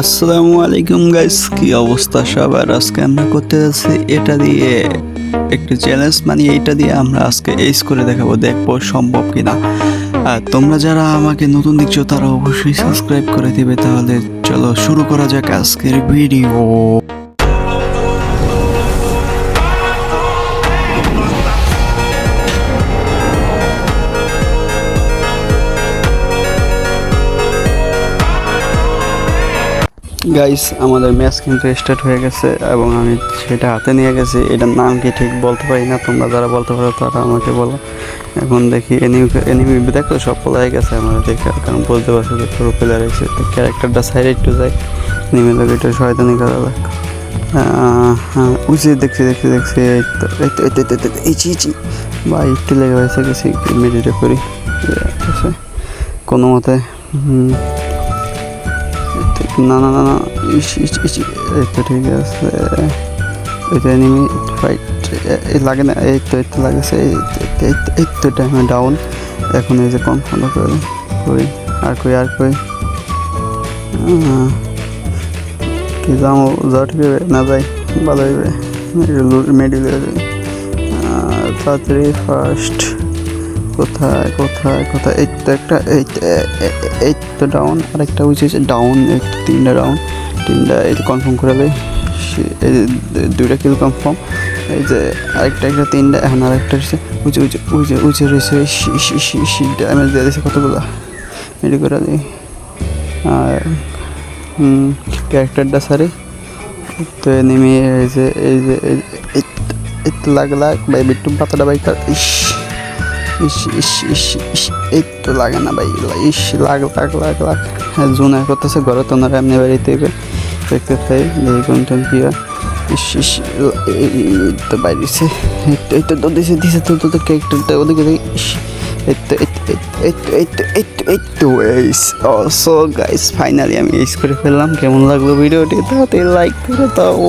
আসসালামু আলাইকুম গাইস কি অবস্থা সবার? আজকে আমরা করতে যাচ্ছি এটা দিয়ে। একটু চ্যালেঞ্জ মানে এইটা দিয়ে আমরা আজকে এই করে দেখাবো দেখব সম্ভব কিনা। আর তোমরা যারা আমাকে নতুন দেখছ, তারা অবশ্যই সাবস্ক্রাইব করে দেবে। তাহলে চলো শুরু করা যাক আজকের ভিডিও গাইস আমাদের ম্যাচ কিন্তু স্টার্ট হয়ে গেছে এবং আমি সেটা হাতে নিয়ে গেছি। এটার নাম কি ঠিক বলতে পারি না তোমরা যারা বলতে পারো তারা আমাকে বলো। এখন দেখি এনিমি এনিমি দেখো সব পলাই গেছে আমার দেখে কারণ বলতে পারছ যে পুরো প্লেয়ার এসে ক্যারেক্টারটা সাইডে একটু যায়। এনিমি লোক এটা শয়তানি করা যাক। হ্যাঁ উঁচি দেখছি দেখছি দেখছি এই তো এই তো এই তো, এই তো, এই তো, এই চি চি বা একটু লেগে হয়েছে গেছি মেডিটেট করি। কোনো মতে না না না না। এই তো ঠিক আছে। এই তো এনিমি ফাইট এই লাগে না এই তো এই তো লাগেছে এই তো, ডাউন এখন এই যে কনফার্ম করে কই আর কই আর কই কি যাও যাও ঠিক হবে না যাই ভালো হইবে। মেডিল তাড়াতাড়ি ফার্স্ট কোথায় কোথায় কোথায়? এই তো একটা, এই এই তো ডাউন আর একটা উঁচু ডাউন এই তিনটা ডাউন তিনটা এই কনফার্ম করে দেয় এই দুইটা কিল কনফার্ম এই যে আরেকটা, একটা, তিনটা, এখন আরেকটা হচ্ছে উঁচু উঁচু উঁচু উঁচু রয়েছে ড্যামেজ দিয়ে দিয়েছে কতগুলো? রেডি করে দিই। আর ক্যারেক্টারটা সারি তো নেমে এই যে এই যে লাগ লাগ, ভাই বিট্টু পাতাটা বাইকার ইস। ইস ইস ইস ইস, এই তো লাগে না ভাই ইস, লাগ লাগ লাগ লাগ। হ্যাঁ করতেছে ঘরে তো না এমনি বাড়িতে দেখতে পাই, এই কি ইস ইস তো বাইরেছে এই তো তো তো দিছে দিছে, তো তো ওদিকে ইস। তো তো তো তো তো তো সো গাইস ফাইনালি আমি ইউজ করে ফেললাম, কেমন লাগল ভিডিওটি? তাতে লাইক করে দাও।